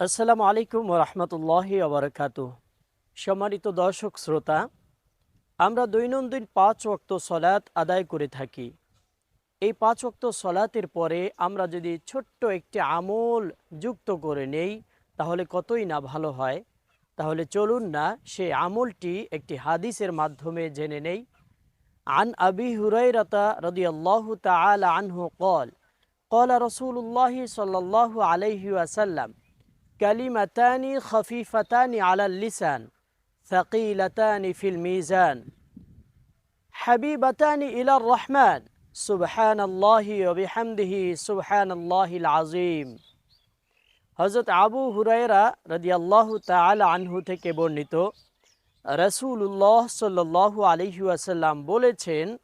আসসালামু আলাইকুম রহমতুল্লাহ আবরকাত সম্মানিত দর্শক, শ্রোতা, আমরা দৈনন্দিন পাঁচ ওয়াক্ত সলাৎ আদায় করে থাকি। এই পাঁচ ওয়াক্ত সলাতের পরে আমরা যদি ছোট্ট একটি আমল যুক্ত করে নেই, তাহলে কতই না ভালো হয়? তাহলে চলুন না সে আমলটি একটি হাদিসের মাধ্যমে জেনে নেই। আন আবি হুরাইরাতা রদিয়াল্লাহু তাআলা আনহু কল কলা রসুল্লাহি সাল্লাল্লাহু আলাইহি ওয়াসাল্লাম الله عليه وسلم كلمتان خفيفتان على اللسان ثقيلتان في الميزان حبيبتان إلى الرحمن سبحان الله وبحمده سبحان الله العظيم হজরত আবু হুরায়রা রাদিয়াল্লাহু তাআলা আনহু থেকে বর্ণিত রসুল্লাহ সাল্লাহ আলহি আসাল্লাম বলেছেন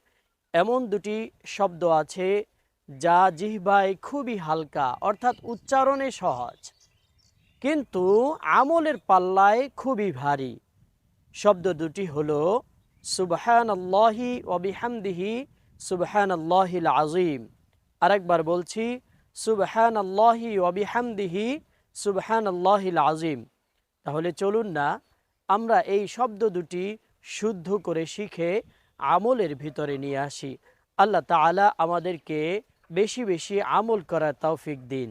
এমন দুটি শব্দ আছে যা জিহ্বায় খুবই হালকা অর্থাৎ উচ্চারণে সহজ কিন্তু আমলের পাল্লায় খুবই ভারী। শব্দ দুটি হল সুবহান আল্লাহি অবিহামদিহি সুবহান আল্লাহিল আজিম আরেকবার বলছি সুবহান আল্লাহি অবিহামদিহি সুবহান আল্লাহিল আজিম তাহলে চলুন না, আমরা এই শব্দ দুটি শুদ্ধ করে শিখে আমলের ভিতরে নিয়ে আসি। আল্লাহ তাআলা আমাদেরকে বেশি বেশি আমল করার তৌফিক দিন।